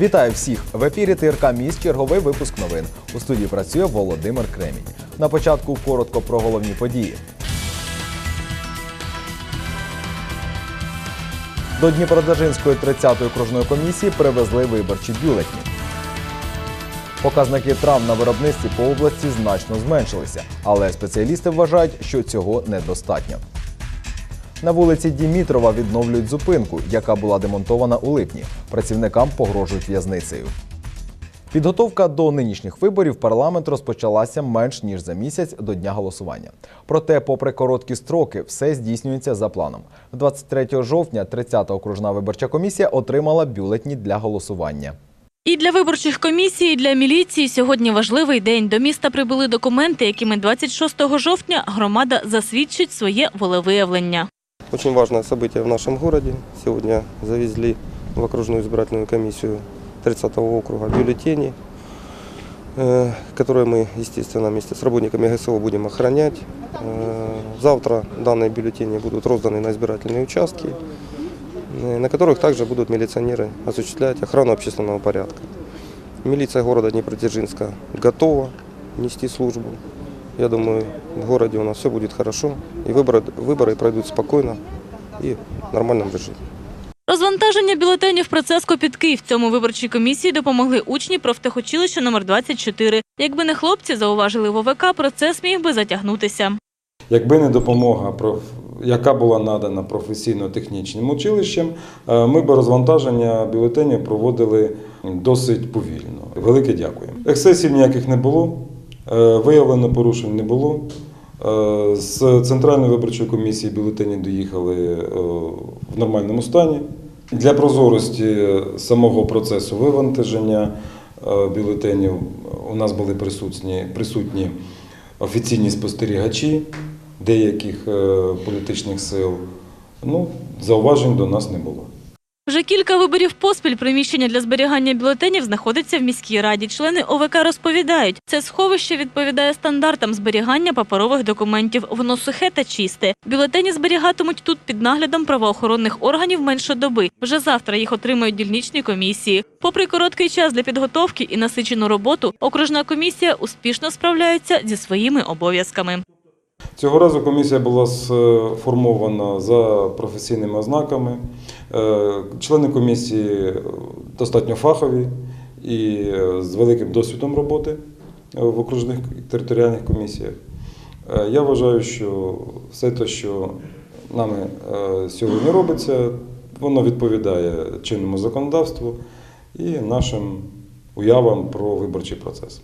Вітаю всіх! В ефірі ТРК Міст черговий випуск новин. У студії працює Володимир Кремінь. На початку коротко про головні події. До Дніпродзержинської 30-ї окружної комісії привезли виборчі бюлетні. Показники травм на виробництві по області значно зменшилися, але спеціалісти вважають, що цього недостатньо. На вулиці Дімітрова відновлюють зупинку, яка була демонтована у липні. Працівникам погрожують в'язницею. Підготовка до нинішніх виборів парламент розпочалася менш ніж за місяць до дня голосування. Проте, попри короткі строки, все здійснюється за планом. 23 жовтня 30-та окружна виборча комісія отримала бюлетні для голосування. І для виборчих комісій, і для міліції сьогодні важливий день. До міста прибули документи, якими 26 жовтня громада засвідчить своє волевиявлення. Очень важное событие в нашем городе. Сегодня завезли в окружную избирательную комиссию 30-го округа бюллетени, которые мы, естественно, вместе с работниками ГСО будем охранять. Завтра данные бюллетени будут розданы на избирательные участки, э, на которых также будут милиционеры осуществлять охрану общественного порядка. Милиция города Днепродзержинска готова нести службу. Я думаю, в городе у нас все будет хорошо, и выборы, выборы пройдут спокойно и в нормальном режиме. Розвантаження бюлетенів процес копітки. В цьому виборчій комісії допомогли учні профтехучилища номер 24. Якби не хлопці зауважили в ОВК, процес міг би затягнутися. Якби не допомога, яка була надана професійно-технічним училищем, е, ми б розвантаження бюлетенів проводили досить повільно. Велике дякую. Ексцесів ніяких не було, е, виявлено порушень не було. Е, З Центральної виборчої комісії бюлетені доїхали в нормальному стані. Для прозорості самого процесу вивантаження е, бюлетенів у нас були присутні, присутні офіційні спостерігачі деяких е, політичних сил. Ну, зауважень до нас не було. Вже кілька виборів поспіль приміщення для зберігання бюлетенів знаходиться в міській раді. Члени ОВК розповідають, це сховище відповідає стандартам зберігання паперових документів. Воно сухе та чисте. Бюлетені зберігатимуть тут під наглядом правоохоронних органів менше доби. Вже завтра їх отримають дільничні комісії. Попри короткий час для підготовки і насичену роботу, окружна комісія успішно справляється зі своїми обов'язками. Цього разу комісія була сформована за професійними ознаками. Е, Члени комісії достатньо фахові і е, з великим досвідом роботи е, в окружних територіальних комісіях. Е, Я вважаю, що все те, що нами е, сьогодні робиться, воно відповідає чинному законодавству і нашим уявам про виборчий процес.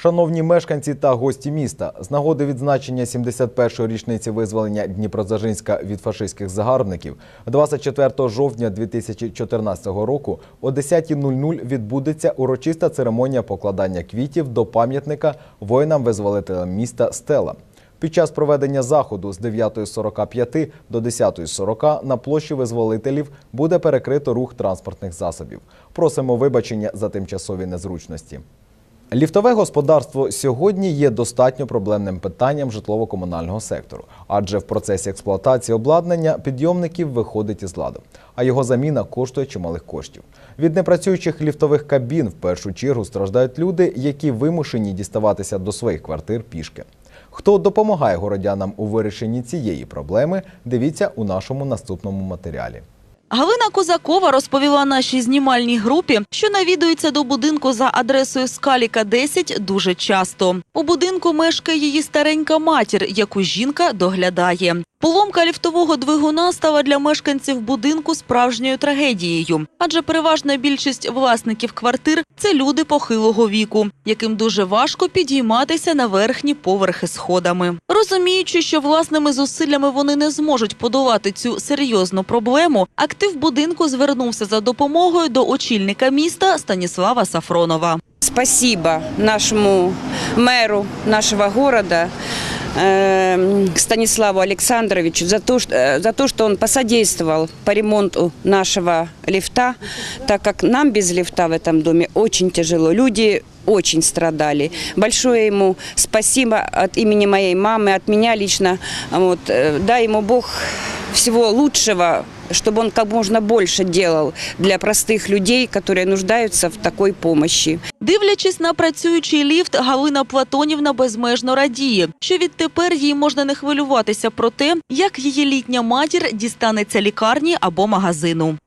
Шановні мешканці та гості міста, з нагоди відзначення 71-ї річниці визволення Дніпродзержинська від фашистських загарбників 24 жовтня 2014 року о 10.00 відбудеться урочиста церемонія покладання квітів до пам'ятника воїнам-визволителям міста Стела. Під час проведення заходу з 9.45 до 10.40 на площі визволителів буде перекрито рух транспортних засобів. Просимо вибачення за тимчасові незручності. Ліфтове господарство сьогодні є достатньо проблемним питанням житлово-комунального сектору, адже в процесі експлуатації обладнання підйомників виходить із ладу, а його заміна коштує чималих коштів. Від непрацюючих ліфтових кабін в першу чергу страждають люди, які вимушені діставатися до своїх квартир пішки. Хто допомагає городянам у вирішенні цієї проблеми, дивіться у нашому наступному матеріалі. Галина Козакова розповіла нашій знімальній групі, що навідується до будинку за адресою Скаліка 10 дуже часто. У будинку мешкає її старенька матір, яку жінка доглядає. Поломка ліфтового двигуна стала для мешканців будинку справжньою трагедією, адже переважна більшість власників квартир це люди похилого віку, яким дуже важко підійматися на верхні поверхи сходами. Розуміючи, що власними зусиллями вони не зможуть подолати цю серйозну проблему, актив будинку звернувся за допомогою до очільника міста Станіслава Сафронова. Спасибо нашему мэру нашего города э, Станиславу Александровичу за то, что, э, за то, что он посодействовал по ремонту нашего лифта, так как нам без лифта в этом доме очень тяжело. Люди очень страдали. Большое ему спасибо от имени моей мамы, от меня лично. Вот, э, дай ему Бог всего лучшего, чтобы он как можно больше делал для простых людей, которые нуждаются в такой помощи. Дивлячись на працюючий ліфт, Галина Платонівна безмежно радіє, що відтепер їй можна не хвилюватися про те, як її літня матір дістанеться лікарні або магазину.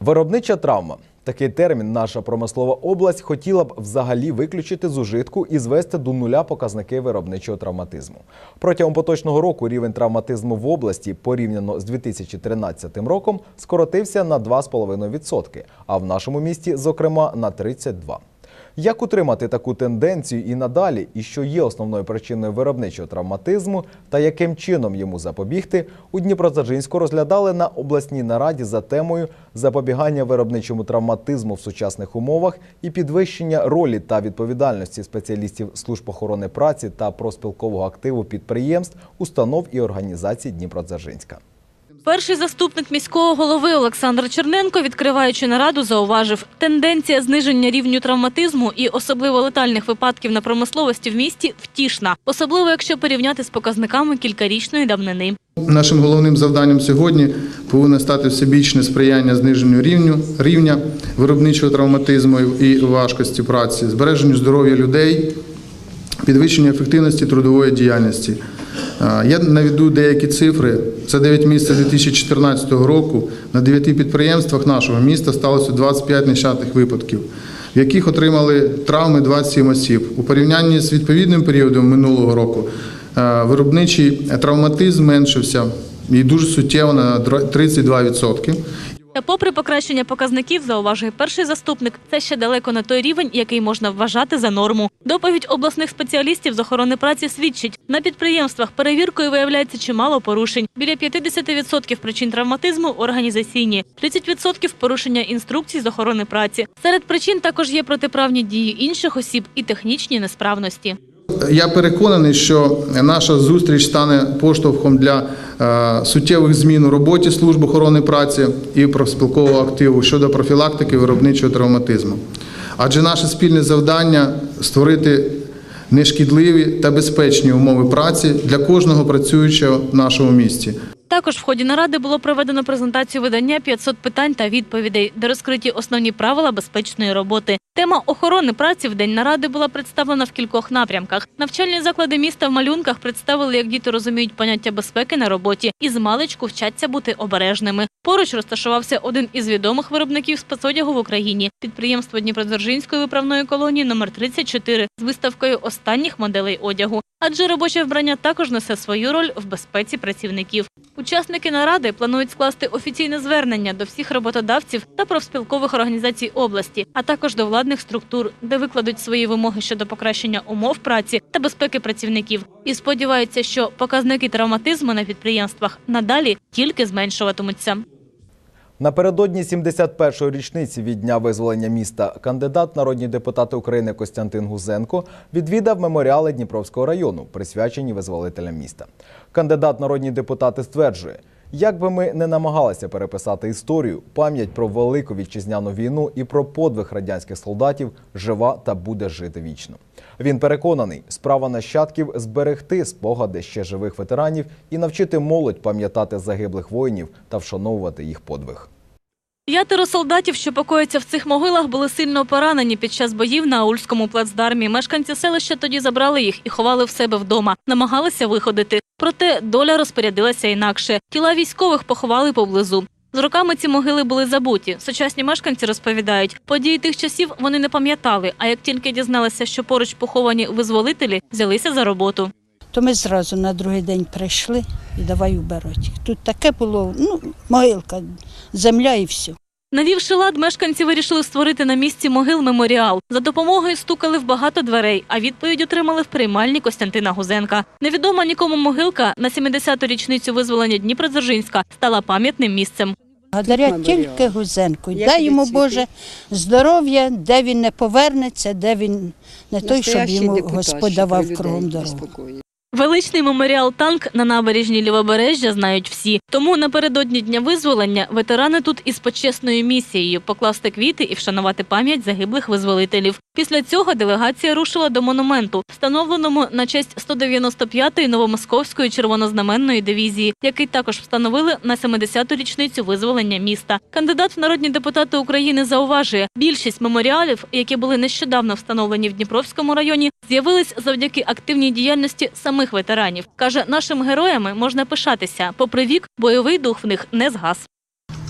Виробнича травма. Такий термін наша промислова область хотіла б взагалі виключити з ужитку і звести до нуля показники виробничого травматизму. Протягом поточного року рівень травматизму в області порівняно з 2013 роком скоротився на 2,5%, а в нашому місті, зокрема, на 32%. Як утримати таку тенденцію і надалі, і що є основною причиною виробничого травматизму, та яким чином йому запобігти, у Дніпродзержинську розглядали на обласній нараді за темою запобігання виробничому травматизму в сучасних умовах і підвищення ролі та відповідальності спеціалістів служб охорони праці та проспілкового активу підприємств, установ і організацій Дніпродзержинська. Перший заступник міського голови Олександр Черненко, відкриваючи нараду, зауважив, тенденція зниження рівню травматизму і особливо летальних випадків на промисловості в місті втішна, особливо якщо порівняти з показниками кількарічної давнини. Нашим головним завданням сьогодні повинно стати всебічне сприяння зниженню рівню, рівня виробничого травматизму і важкості праці, збереженню здоров'я людей, підвищенню ефективності трудової діяльності. Я наведу деякі цифри. За 9 місяців 2014 року на 9 підприємствах нашого міста сталося 25 нещасних випадків, в яких отримали травми 27 осіб. У порівнянні з відповідним періодом минулого року виробничий травматизм зменшився і дуже суттєво на 32%. Та попри покращення показників, зауважує перший заступник, це ще далеко не той рівень, який можна вважати за норму. Доповідь обласних спеціалістів з охорони праці свідчить, на підприємствах перевіркою виявляється чимало порушень. Біля 50% причин травматизму організаційні, 30% порушення інструкцій з охорони праці. Серед причин також є протиправні дії інших осіб і технічні несправності. Я переконаний, що наша зустріч стане поштовхом для суттєвих змін у роботі служб охорони праці і профспілкового активу щодо профілактики виробничого травматизму. Адже наше спільне завдання створити нешкідливі та безпечні умови праці для кожного працюючого в нашому місті. Також в ході наради було проведено презентацію видання «500 питань та відповідей, де розкриті основні правила безпечної роботи. Тема охорони праці в день наради була представлена в кількох напрямках. Навчальні заклади міста в малюнках представили, як діти розуміють поняття безпеки на роботі і з маличку вчаться бути обережними. Поруч розташувався один із відомих виробників спецодягу в Україні – підприємство Дніпродзержинської виправної колонії номер 34 з виставкою останніх моделей одягу. Адже робоче вбрання також несе свою роль в безпеці працівників. Учасники наради планують скласти офіційне звернення до всіх роботодавців та профспілкових організацій області, а також до владних структур, де викладуть свої вимоги щодо покращення умов праці та безпеки працівників. І сподіваються, що показники травматизму на підприємствах надалі тільки зменшуватимуться. Напередодні 71-ї річниці від дня визволення міста кандидат народні депутати України Костянтин Гузенко відвідав меморіали Дніпровського району, присвячені визволителям міста. Кандидат народні депутати стверджує, як би ми не намагалися переписати історію, пам'ять про велику вітчизняну війну і про подвиг радянських солдатів жива та буде жити вічно. Він переконаний, справа нащадків зберегти спогади ще живих ветеранів і навчити молодь пам'ятати загиблих воїнів та вшановувати їх подвиг. П'ятеро солдатів, що покояться в цих могилах, були сильно поранені під час боїв на Аульському плацдармі. Мешканці селища тоді забрали їх і ховали в себе вдома. Намагалися виходити. Проте доля розпорядилася інакше. Тіла військових поховали поблизу. З роками ці могили були забуті. Сучасні мешканці розповідають, події тих часів вони не пам'ятали. А як тільки дізналися, що поруч поховані визволителі, взялися за роботу. То ми зразу на другий день прийшли і давай убирати. їх. Тут таке було, ну, могилка, земля і все. Навівши лад, мешканці вирішили створити на місці могил меморіал. За допомогою стукали в багато дверей, а відповідь отримали в приймальні Костянтина Гузенка. Невідома нікому могилка на 70-ту річницю визволення Дніпродзержинська стала пам'ятним місцем. Благодаря тільки Гузенку. Дай йому Боже здоров'я, де він не повернеться, де він не той, щоб йому Господь давав кругом дорогу. Величний меморіал танк на набережній Лівобережжя знають всі. Тому напередодні дня визволення ветерани тут із почесною місією покласти квіти і вшанувати пам'ять загиблих визволителів. Після цього делегація рушила до монументу, встановленому на честь 195-ї новомосковської червонознаменної дивізії, який також встановили на 70-ту річницю визволення міста. Кандидат в народні депутати України зауважує, більшість меморіалів, які були нещодавно встановлені в Дніпровському районі, з'явились завдяки активній діяльності самих ветеранів. Каже, нашим героями можна пишатися. Попри вік, бойовий дух в них не згас.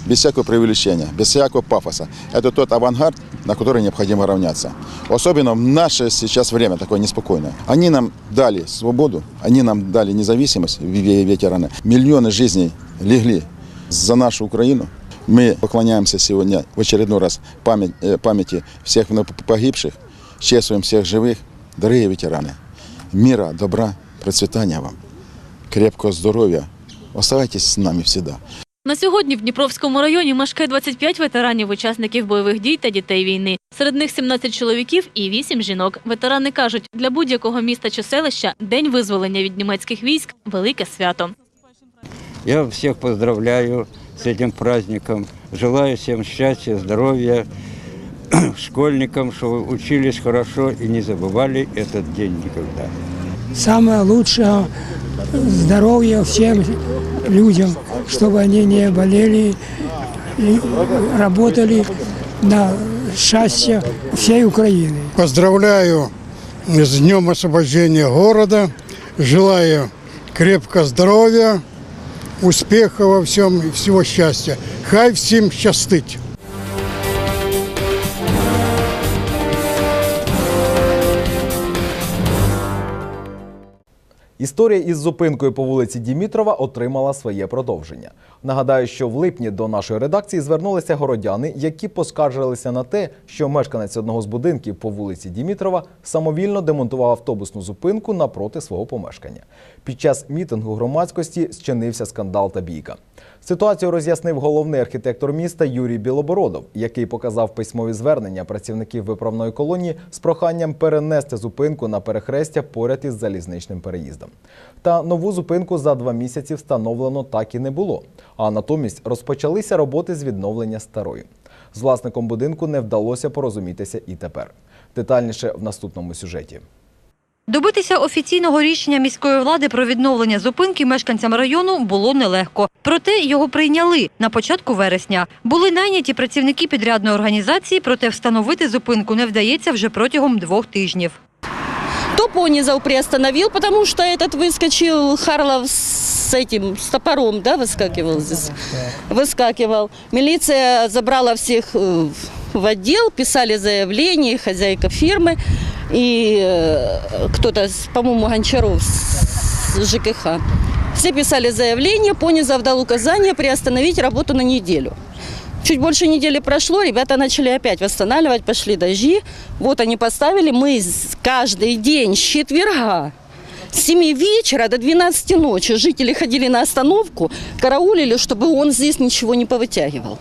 без всякого преувеличения, без всякого пафоса. Это тот авангард, на который необходимо равняться. Особенно в наше сейчас время такое неспокойное. Они нам дали свободу, они нам дали независимость, ве- ветераны. Миллионы жизней легли за нашу Украину. Мы поклоняемся сегодня в очередной раз память, э, памяти всех вновь погибших, чествуем всех живых. Дорогие ветераны, мира, добра, процветания вам, крепкого здоровья. Оставайтесь с нами всегда. На сьогодні в Дніпровському районі мешкає 25 ветеранів, учасників бойових дій та дітей війни. Серед них 17 чоловіків і 8 жінок. Ветерани кажуть, для будь-якого міста чи селища день визволення від німецьких військ велике свято. Я всех поздравляю с этим праздником. Желаю всем счастья, здоровья, школьникам, чтобы учились хорошо и не забывали этот день никогда. самое лучшее здоровья всем людям, чтобы они не болели и работали на счастье всей Украины. Поздравляю с Днем освобождения города. Желаю крепкого здоровья, успеха во всем и всего счастья. Хай всем щастить! Історія із зупинкою по вулиці Дімітрова отримала своє продовження. Нагадаю, що в липні до нашої редакції звернулися городяни, які поскаржилися на те, що мешканець одного з будинків по вулиці Дімітрова самовільно демонтував автобусну зупинку напроти свого помешкання. Під час мітингу громадськості зчинився скандал та бійка. Ситуацію роз'яснив головний архітектор міста Юрій Білобородов, який показав письмові звернення працівників виправної колонії з проханням перенести зупинку на перехрестя поряд із залізничним переїздом. Та нову зупинку за два місяці встановлено так і не було. А натомість розпочалися роботи з відновлення старої. З власником будинку не вдалося порозумітися і тепер. Детальніше в наступному сюжеті. Добитися офіційного рішення міської влади про відновлення зупинки мешканцям району було нелегко. Проте його прийняли на початку вересня. Були найняті працівники підрядної організації, проте встановити зупинку не вдається вже протягом двох тижнів. То Понизов приостановил, потому что этот выскочил Харлов с этим, с топором, да, выскакивал здесь? Выскакивал. Милиция забрала всех э, в отдел, писали заявление, хозяйка фирмы И кто-то, по-моему, Гончаров с ЖКХ. Все писали заявление, Понизов дал указание приостановить работу на неделю. Чуть больше недели прошло, ребята начали опять восстанавливать, пошли дожди. Вот они поставили, мы каждый день с четверга с 7 вечера до 12 ночи жители ходили на остановку, караулили, чтобы он здесь ничего не повытягивал.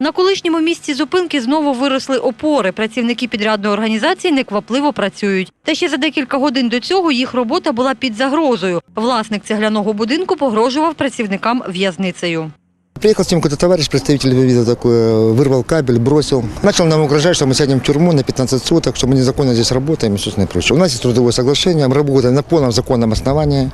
На колишньому місці зупинки знову виросли опори. Працівники підрядної організації неквапливо працюють. Та ще за декілька годин до цього їх робота була під загрозою. Власник цегляного будинку погрожував працівникам в'язницею. Приехал с ним какой-то товарищ, представитель вида такой, э, вырвал кабель, бросил. Начал нам угрожать, что мы сядем в тюрьму на 15 суток, что мы незаконно здесь работаем и собственно и прочее. У нас есть трудовое соглашение, мы работаем на полном законном основании.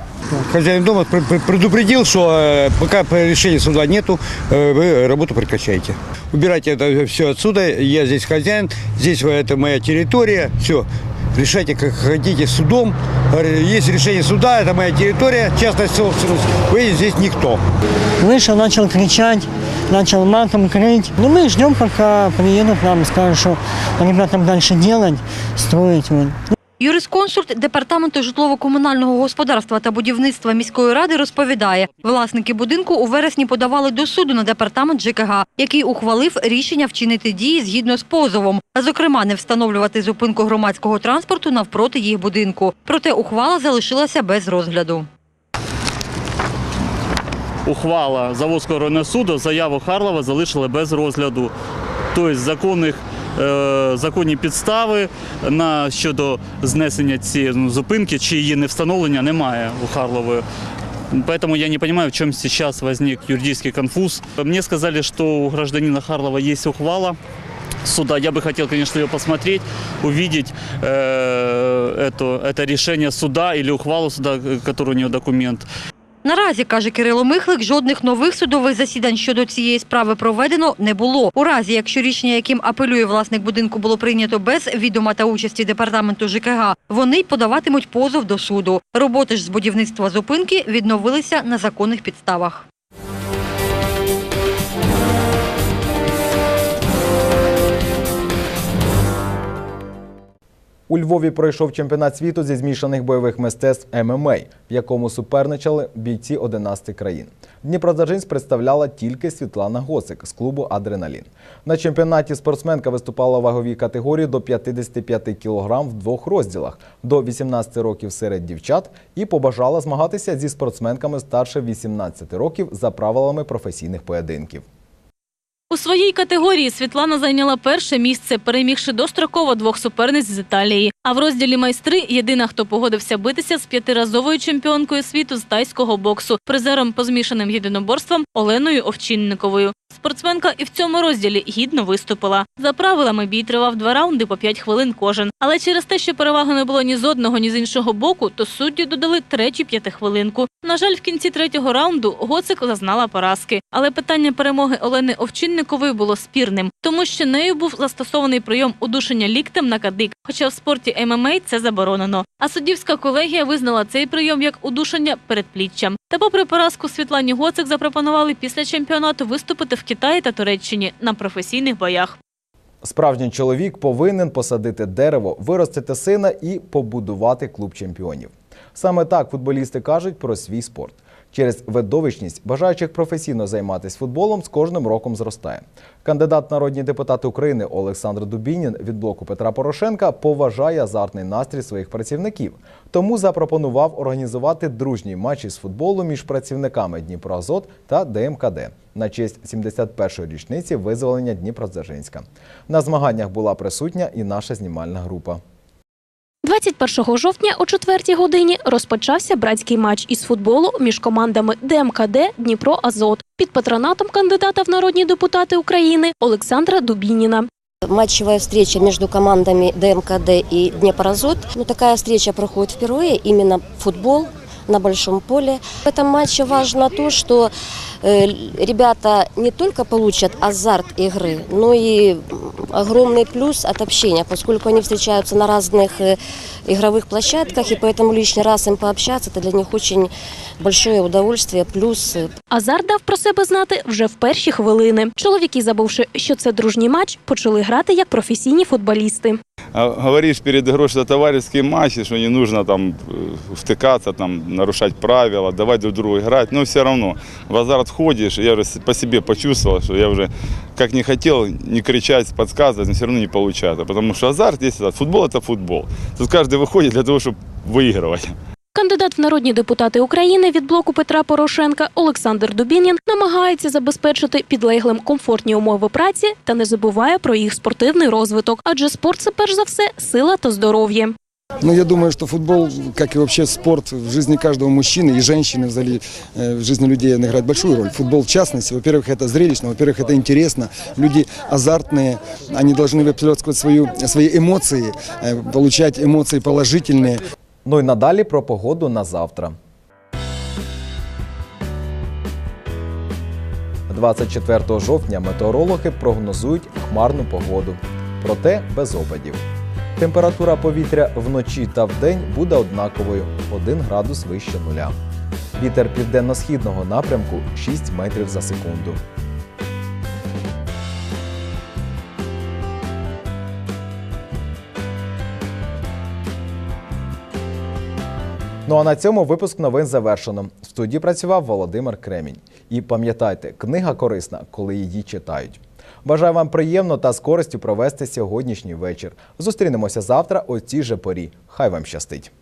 Хозяин дома пр- пр- предупредил, что э, пока решения суда нету, э, вы работу прекращаете. Убирайте это все отсюда, я здесь хозяин, здесь э, это моя территория, все. Решайте, как хотите, судом. Есть решение суда, это моя территория, частная собственность. Вы здесь никто. Вышел, начал кричать, начал матом крыть. Ну, мы ждем, пока приедут нам скажут, что они будут там дальше делать, строить. Вот. Юрисконсульт департаменту житлово-комунального господарства та будівництва міської ради розповідає, власники будинку у вересні подавали до суду на департамент ЖКГ, який ухвалив рішення вчинити дії згідно з позовом, а зокрема не встановлювати зупинку громадського транспорту навпроти їх будинку. Проте ухвала залишилася без розгляду. ухвала Заводського районного суду, заяву Харлова залишили без розгляду. Тобто законних, законні підстави на щодо знесення цієї ну, зупинки чи її не встановлення немає у Харлової. Поэтому я не понимаю, в чем сейчас возник юридический конфуз. Мне сказали, что у гражданина Харлова есть ухвала суда. Я бы хотел, конечно, ее посмотреть, увидеть э, это, это решение суда или ухвалу суда, э, который у нее документ. Наразі, каже Кирило Михлик, жодних нових судових засідань щодо цієї справи проведено не було. У разі, якщо рішення, яким апелює власник будинку, було прийнято без відома та участі департаменту ЖКГ, вони подаватимуть позов до суду. Роботи ж з будівництва зупинки відновилися на законних підставах. У Львові пройшов чемпіонат світу зі змішаних бойових мистецтв ММА, в якому суперничали бійці 11 країн. Дніпродзержинськ представляла тільки Світлана Госик з клубу Адреналін. На чемпіонаті спортсменка виступала у ваговій категорії до 55 кг в двох розділах до 18 років серед дівчат і побажала змагатися зі спортсменками старше 18 років за правилами професійних поєдинків. У своїй категорії Світлана зайняла перше місце, перемігши достроково двох суперниць з Італії. А в розділі майстри єдина, хто погодився битися з п'ятиразовою чемпіонкою світу з тайського боксу, призером по змішаним єдиноборствам Оленою Овчинниковою. Спортсменка і в цьому розділі гідно виступила. За правилами бій тривав два раунди по 5 хвилин кожен. Але через те, що переваги не було ні з одного, ні з іншого боку, то судді додали третю п'ятихвилинку. На жаль, в кінці третього раунду Гоцик зазнала поразки. Але питання перемоги Олени Овчинникової було спірним, тому що нею був застосований прийом удушення ліктем на кадик. Хоча в спорті ММА це заборонено. А суддівська колегія визнала цей прийом як удушення передпліччям. Та попри поразку Світлані Гоцик запропонували після чемпіонату виступити в Китаї та Туреччині на професійних боях. Справжній чоловік повинен посадити дерево, виростити сина і побудувати клуб чемпіонів. Саме так футболісти кажуть про свій спорт. Через видовищність бажаючих професійно займатися футболом з кожним роком зростає. Кандидат народні депутати України Олександр Дубінін від блоку Петра Порошенка поважає азартний настрій своїх працівників, тому запропонував організувати дружній матч із футболу між працівниками Дніпроазот та ДМКД на честь 71-ї річниці визволення Дніпродзержинська. На змаганнях була присутня і наша знімальна група. 21 жовтня о 4 годині розпочався братський матч із футболу між командами ДМКД Дніпро Азот під патронатом кандидата в народні депутати України Олександра Дубініна. Матчевая встреча между командами ДМКД и Днепрозот. Ну, такая встреча проходит впервые, именно футбол на большом поле. В этом матче важно то, что э, ребята не только получат азарт игры, но и огромный плюс от общения, поскольку они встречаются на разных э, игровых площадках, и поэтому лишний раз им пообщаться, это для них очень большое удовольствие, плюс э, Азар дав про себе знати вже в перші хвилини. Чоловіки, забувши, що це дружній матч, почали грати як професійні футболісти. А Говоришь перед игрой, что товарищеские матчи, что не нужно там э, втыкаться, там, нарушать правила, давать друг другу играть, но все равно в азарт входишь, и я уже по себе почувствовал, что я уже как не хотел не кричать, подсказывать, но все равно не получается, потому что азарт здесь, это, футбол это футбол. Тут каждый выходит для того, чтобы выигрывать. Кандидат в народні депутати України від блоку Петра Порошенка Олександр Дубінін намагається забезпечити підлеглим комфортні умови праці та не забуває про їх спортивний розвиток, адже спорт це перш за все сила та здоров'я. Ну, я думаю, что футбол, как и вообще спорт в жизни каждого мужчины и женщины взагалі, э, в жизни людей он играет большую роль. Футбол в частности, во-первых, это зрелищно, во-первых, это интересно. Люди азартные, они должны выплескивать свою, свои эмоции, э, получать эмоции положительные. Ну і надалі про погоду на завтра. 24 жовтня метеорологи прогнозують хмарну погоду, проте без опадів. Температура повітря вночі та вдень буде однаковою 1 градус вище нуля. Вітер південно-східного напрямку 6 метрів за секунду. Ну а на цьому випуск новин завершено. В студії працював Володимир Кремінь. І пам'ятайте, книга корисна, коли її читають. Бажаю вам приємно та з користю провести сьогоднішній вечір. Зустрінемося завтра о цій же порі. Хай вам щастить!